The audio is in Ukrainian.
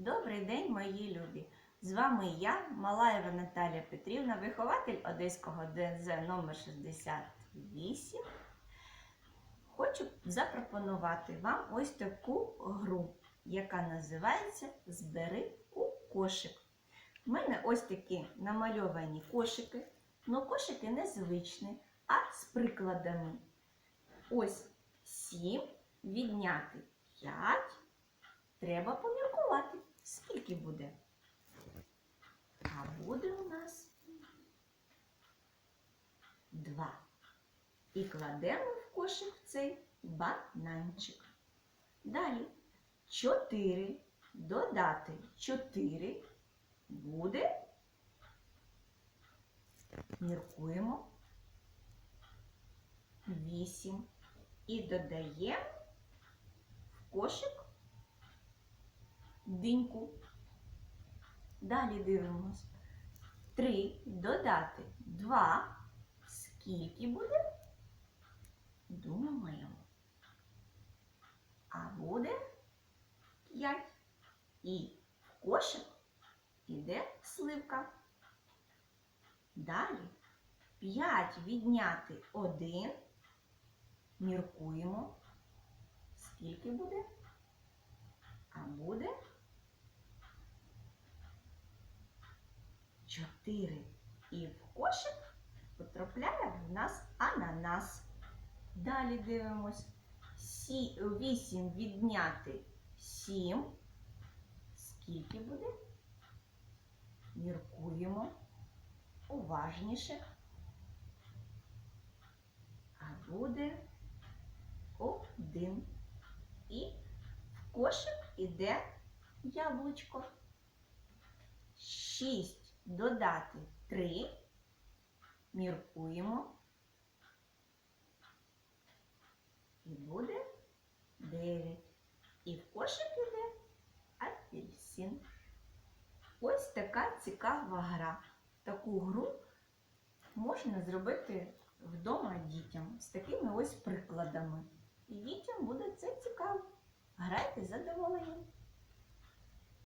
Добрий день, мої любі! З вами я, Малаєва Наталія Петрівна, вихователь Одеського ДНЗ номер 68. Хочу запропонувати вам ось таку гру, яка називається Збери у кошик. У мене ось такі намальовані кошики, але кошики незвичні, а з прикладами. Ось 7 відняти 5. Треба поміркувати, скільки буде. А буде у нас 2. І кладемо в кошик цей бананчик. Далі 4 додати 4 буде. Міркуємо. 8. І додаємо в кошик диньку. Далі дивимось. 3 додати 2. Скільки буде? Думаємо. А буде 5. І в кошик іде сливка. Далі 5 відняти 1. Міркуємо. Скільки буде? А буде 4. І в кошик потрапляє в нас ананас. Далі дивимось. 8 відняти 7. Скільки буде? Міркуємо уважніше. А буде один. І в кошик іде яблучко. 6 додати 3. Міркуємо. І буде 9. І в кошик іде апельсин. Ось така цікава гра. Таку гру можна зробити вдома дітям з такими ось прикладами. І дітям буде це цікаво. Грайте з задоволенням.